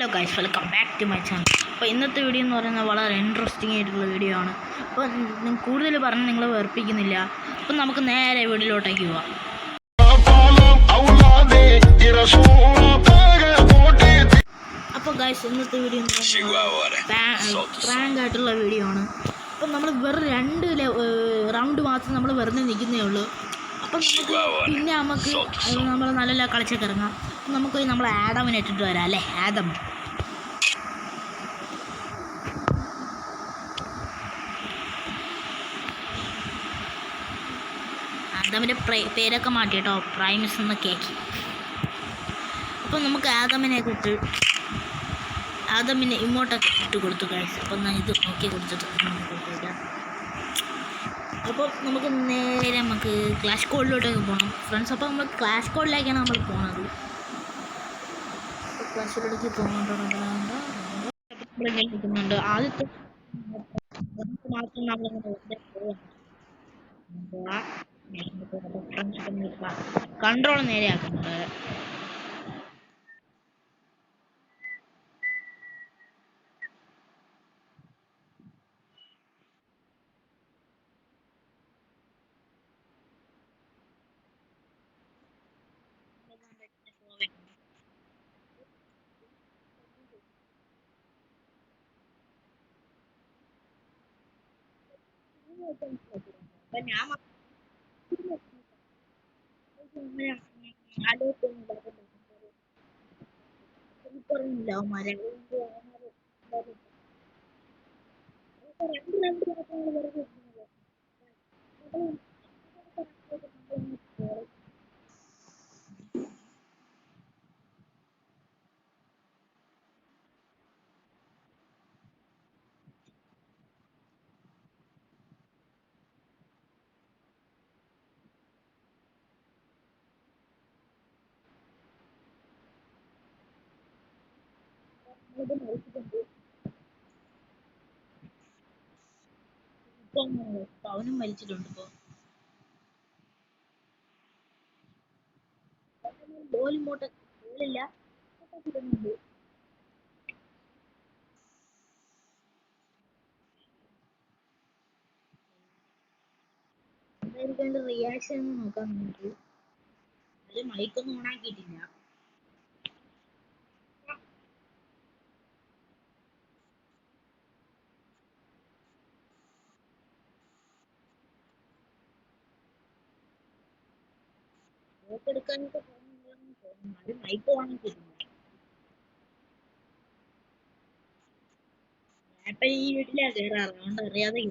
Hello guys welcome back to my channel അപ്പോൾ ഇന്നത്തെ video എന്ന് പറയുന്നത് വളരെ ഇൻട്രസ്റ്റിംഗ് ആയിട്ടുള്ള വീഡിയോ ആണ്. അപ്പോൾ കൂടുതൽ പറഞ്ഞ് നിങ്ങൾ വെറുപ്പിക്കുന്നില്ല. അപ്പം നമുക്ക് നേരെ വീട്ടിലോട്ടേക്ക് പോവാം. അപ്പോൾ ഗൈസ് ഇന്നത്തെ വീഡിയോ എന്ന് പറയുന്നത് പ്രാങ്ക് ആയിട്ടുള്ള വീഡിയോ ആണ്. അപ്പം നമ്മൾ വെറും രണ്ട് റൗണ്ട് മാത്രം നമ്മൾ വെറുതെ നിൽക്കുന്നേ ഉള്ളൂ. അപ്പം നമുക്ക് പിന്നെ നമുക്ക് നമ്മൾ നല്ല കളിച്ചൊക്കെ ഇറങ്ങാം നമുക്ക് നമ്മൾ ആഡമിനെ ഇട്ടിട്ട് വരാം അല്ലേ? ആദം ആദമിന്റെ പേരൊക്കെ മാറ്റി കേട്ടോ പ്രൈമസ് എന്നൊക്കെ കേക്കി. അപ്പം നമുക്ക് ആദമിനെ ഇട്ട് ആദമിനെ ഇങ്ങോട്ടൊക്കെ ഇട്ട് കൊടുത്തു കഴിച്ചു അപ്പം ഞാൻ ഇത് നോക്കി കൊടുത്തിട്ട് നമുക്ക്. അപ്പോൾ നമുക്ക് നേരെ നമുക്ക് ക്ലാഷ് കോഡിലോട്ടൊക്കെ പോകണം ഫ്രണ്ട്സ് അപ്പോൾ നമ്മൾ ക്ലാഷ് കോഡിലേക്കാണ് നമ്മൾ പോകുന്നത് കോളിലേക്ക് പോകുന്നുണ്ട് ആദ്യത്തെ മാത്രം നമ്മളിങ്ങനെ കൺട്രോൾ നേരെയാക്കുന്നുണ്ട്. അപ്പൊ അവനും മരിച്ചിട്ടുണ്ട്. ഇപ്പൊ ബോലും റിയാക്ഷൻ നോക്കാൻ വേണ്ടി. അത് മൈക്കൊന്നും ഓണാക്കിയിട്ടില്ല ഫോട്ടോ എടുക്കാനൊക്കെ പോകുന്നുണ്ടെന്ന് തോന്നുന്നു. അത് മൈക്ക് ഓണാക്കിയിട്ടില്ല ഞാനിപ്പോ ഈ അറിയാതെ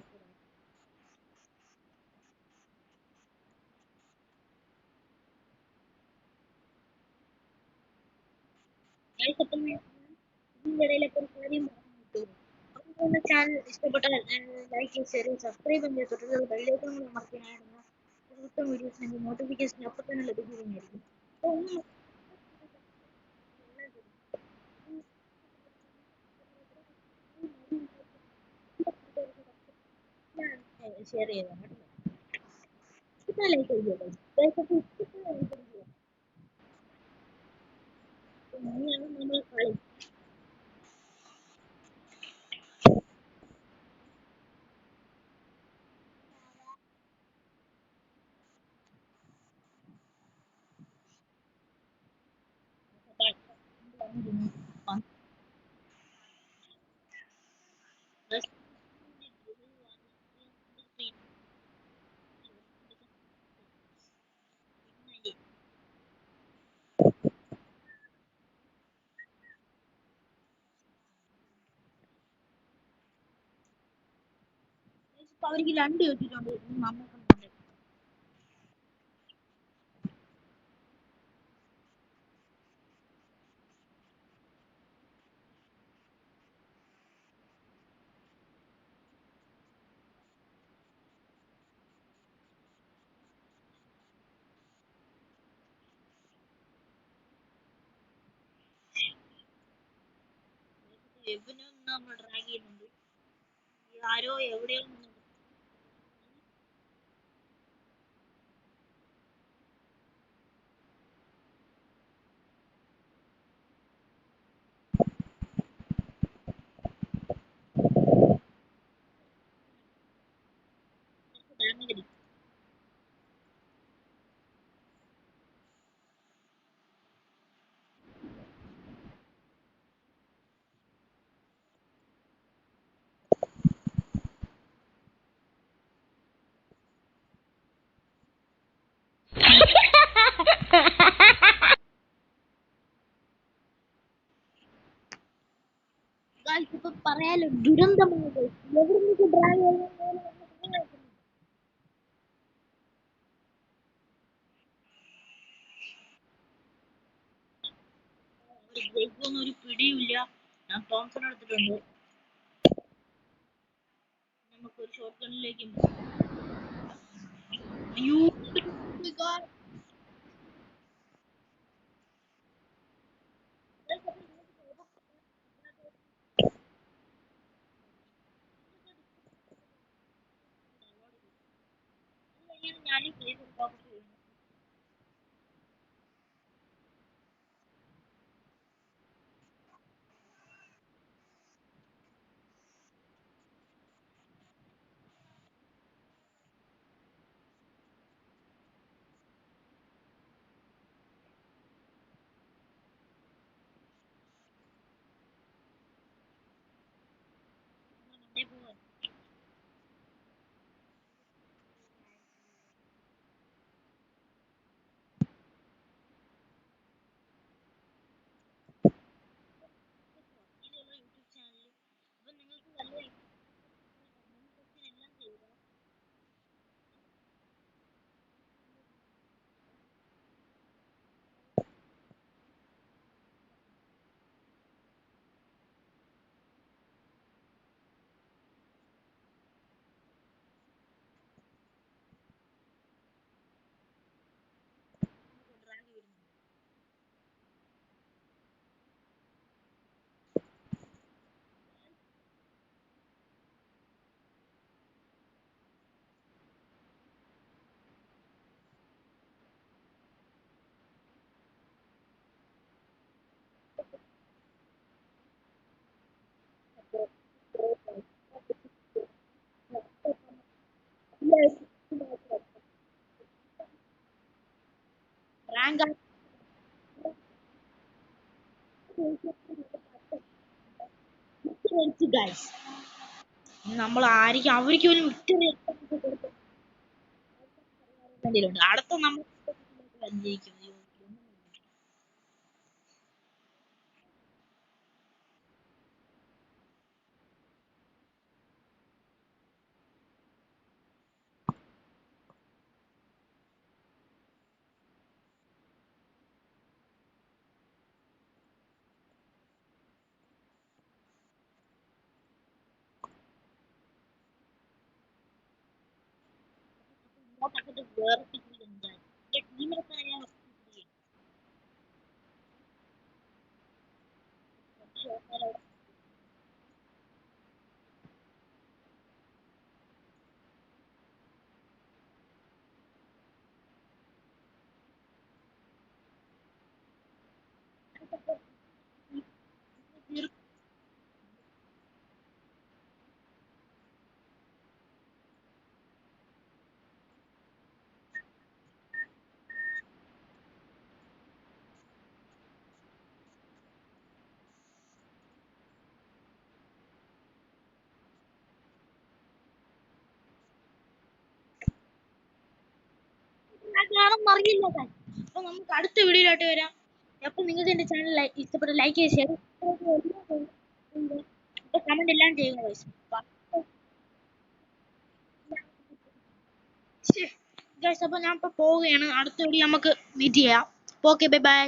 ഇഷ്ടപ്പെട്ടാൽ ലൈക്ക് ഷെയർ സബ്സ്ക്രൈബ് ചെയ്ത് തൊട്ടുള്ള ബെല്ലൈക്കൺ കൂടി మొత్తం వీడియోస్ అండి నోటిఫికేషన్ అప్పట్లోనే లభించడం జరిగింది షేర్ చేయాలన్నమాట లైక్ చేయాలి അവർക്ക് രണ്ട് കിട്ടിയിട്ടുണ്ട് നമുക്ക് എവിനും നമ്മൾ ഡ്രാഗ് ചെയ്യുന്നുണ്ട്. ആരോ എവിടെയോ നിന്ന് പറയാലോ ദുരന്തമാണ് guys. എവിടുന്നൊക്കെ drag ചെയ്യുന്നത് ഒരു പിടിയില്ല ഞാൻ തോംസൺ എടുത്തിട്ടുണ്ട് നമുക്ക് ഒരു ഷോർട്ട് ഗണ്ണിലേക്ക് അയ്യോ God. ഞാൻ ഈ നമ്മൾ ആയിരിക്കും അവർക്ക് ഒരു വിക്ടറി അടുത്ത നമ്മൾ ഇങ്ങോട്ടൊക്കെ വേറെ ടീമിലൊക്കെ ഞാൻ കാണുമെന്ന് അറിയില്ല താൻ അപ്പൊ നമുക്ക് അടുത്ത വീഡിയോയിലോട്ട് വരാം. അപ്പൊ നിങ്ങൾക്ക് എന്റെ ചാനൽ ഇഷ്ടപ്പെട്ട ലൈക്ക് ചെയ്ത് ഷെയർ കമന്റ് എല്ലാം ചെയ്യുക. ഗൈസ് അപ്പൊ ഞാൻ ഇപ്പൊ പോവുകയാണ്. അടുത്ത വീഡിയോ നമുക്ക് മീറ്റ് ചെയ്യാം. Okay bye bye